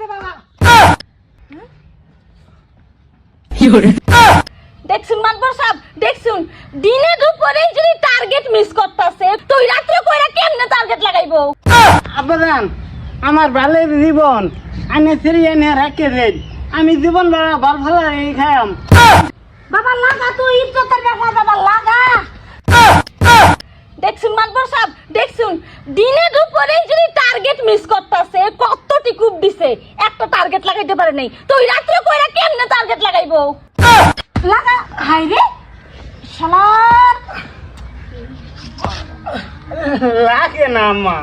আছে বাবা। দেখছুন মাতবর সাহেব দেখছুন দিনে দুপুরে যদি টার্গেট মিস করতেছে তুই রাত্রে কইরা কেমনে টার্গেট লাগাইবো? আব্বাজান আমার ভালো জীবন আনে ফিরি এনে রাখে দেন। আমি জীবন বেড়া ভালো ভালো এই খাইম বাবা লাগা তুই ইজ্জতের ব্যাপার বাবা লাগা। দেখছুন মাতবর সাহেব দেখছুন দিনে দুপুরে যদি টার্গেট মিস করতেছে কতটি কূপ দিছে একটা টার্গেট লাগাইতে পারে নাই। তুই রাত্রে কইরা কেমনে টার্গেট লাগাইবো? লাগা হাই রে! শালার! লাগে না আম্মা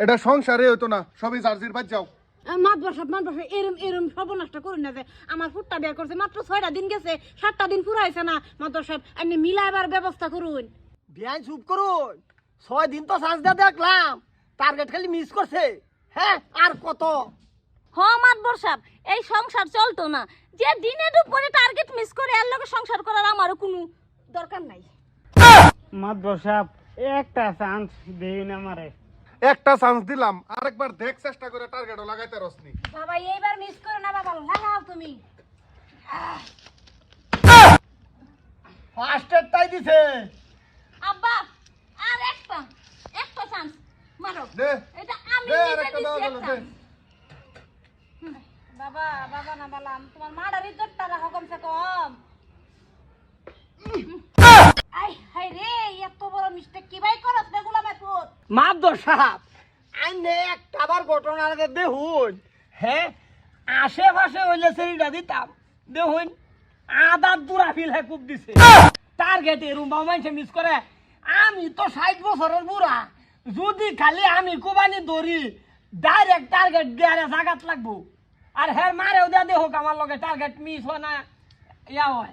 এটা সংসারে হতো না সবই জার্জির বাদ যাও। মাতবর সব মাতবর সব এরম এরম সর্বনাশটা করুন না যে আমার ফুটটা বিয়ে করছে মাত্র ছয়টা দিন গেছে সাতটা দিন ফুরাইছে না। মাতবর সব এমনি মিলাইবার ব্যবস্থা করুন। বিয়ান চুপ করুন ছয় দিন তো সাজদা দেখলাম টার্গেট খালি মিস করছে। হ্যাঁ আর কত? হ মাতবর সাহেব এই সংসার চলতো না। যে দিনে দুপুরে টার্গেট মিস করে এর লগে সংসার করার আমারও কোনো দরকার নাই। মাতবর সাহেব একটা চান্স দেন আমারে। একটা চান্স দিলাম আরেকবার দেখ চেষ্টা করে টার্গেটও লাগাইতে রসনি বাবা এইবার মিস করো না বাবা লাগাও তুমি। ফার্স্টের তাই দিছে। আব্বা আর একটা একটা চান্স মারো। দে। এটা আমি বাবা বাবা না বললাম তোমার মাডার ইজ্জতটা রাখো কমসে কম। আই হাই রে এত বড় মিস্টেক কি ভাই করছ রে গুলামে পুত মাতবর সাহেব আইনে একটা আবার ঘটনা দেখুন। হ্যাঁ আশেপাশে হইলে সেরিটা দিতাম। দেখুন আদার দুরা ফিল খুব দিছে। টার্গেট এরম বা মানুষে মিস করে। আমি তো ষাট বছরের বুড়া। যদি খালি আমি কোবানি ধরি ডাইরেক্ট টার্গেট দেয়ারে জাগাত লাগবো। আর হ্যাঁ মারেও দেয়া দেখুক আমার লগে টার্গেট মিস হয় না ইয়া হয়।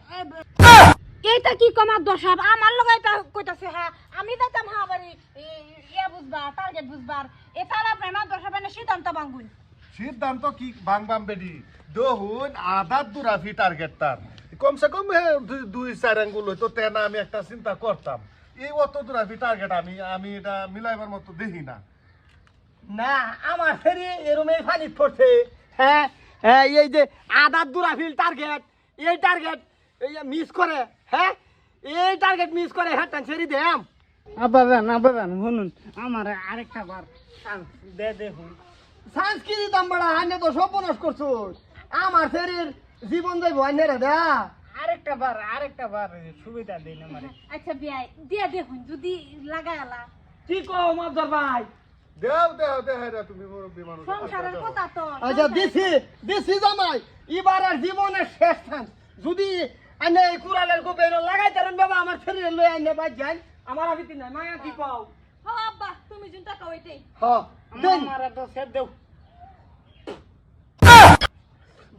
এইটা কি কমার দশাব আমার লগে এটা কইতাছে হ্যাঁ আমি যাইতাম হ্যাঁ বাড়ি ইয়া বুঝবা টার্গেট বুঝবার এটা আপনার মা দশাব এনে সিদ্ধান্ত ভাঙ্গুন সিদ্ধান্ত কি বাং বাম বেডি দহুন আধার দুরাফি টার্গেট তার কমসে কম হে, দুই- দুই চার আঙ্গুল হইতো তেনা আমি একটা চিন্তা করতাম। এই অত দুরাফি টার্গেট আমি আমি এটা মিলাইবার মতো দেখি না। না আমার ফেরি এরমে ফানি পড়ছে হ্যাঁ হ্যাঁ এই যে আদার দুরাফিল টার্গেট এই টার্গেট এই মিস করে হ্যাঁ এই টার্গেট মিস করে হ্যাঁ টেনশনই দেম। আবাদান আবাদান শুনুন আমার আরেকটা বার দে দেখুন। চান্স কি দিতাম বড়া? তো সর্বনাশ করছ আমার ফেরির জীবন যাইব রে দা। আরেকটা বার আরেকটা বার সুবিধা দিন আমারে। আচ্ছা বিয়াই দিয়া দেখুন যদি লাগায়ালা কি কও মাদর ভাই? দেও দেও দেহ রে তুমি মুরব্বী মানুষ। সংসারের কথা তো। আচ্ছা দিছি দিছি জামাই এবার আর জীবনের শেষ চান্স যদি আনে এই কুড়ালের গোবের লাগাইতারেন বাবা আমার শরীরে লই আনে বাদ যাই আমার আবিতি নাই মায়া কি পাও হ আব্বা তুমি যোনটা কও এটাই। হ্যাঁ দেন। আমার তো সেট দেও।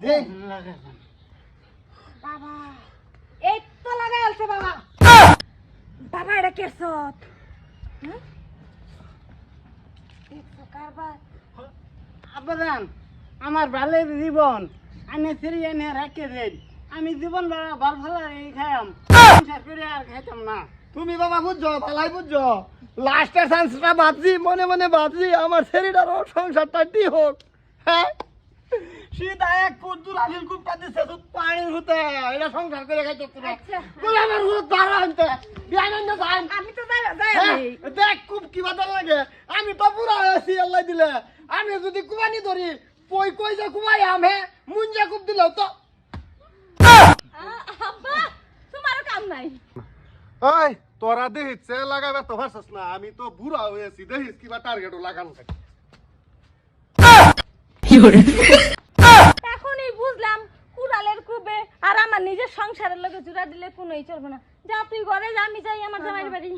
দেন। বাবা। এই তো লাগাইলছে বাবা। বাবা, এটা আমার ভালো জীবন, আনে ফিরি এনে রাখে দেন। আমি জীবন বাবা ভালো ভালো এই খাইম করে আর খাইতাম না। তুমি বাবা বুঝছ ভালাই বুঝছ? লাস্টের চান্সটা ভাবছি মনে মনে ভাবছি আমার শরীরটারও সংসারটা দি হোক। হ্যাঁ? সিধা এক ফুট দূর আলিল কুপটা দিছে তো পানির হতে এটা সংসার করে খাইতে তোরা। আচ্ছা। গোলামের হুত দাঁড়া আনতে। বিয়ান আনতে যান। আমি তো যাই যাই হ্যাঁ, দেখ খুব কি বাদা লাগে। আমি তো পুরা হয়েছি আল্লাহ দিলে। আমি যদি কুমানি ধরি কই কই যে কুমাই আমে মুঞ্জা কুপ দিলেও তো। আব্বা তোমারও কাম নাই। ওই তোরা দেখিস সে লাগাবে তো না। আমি তো বুড়া হয়েছি দেখিস কিবা টার্গেটও লাগানো থাকে বুঝলাম কুড়ালের কুবে আর আমার নিজের সংসারের লোকে জুড়া দিলে কোনোই চলবে না। যা তুই ঘরে যা আমি যাই আমার জামাইয়ের বাড়ি।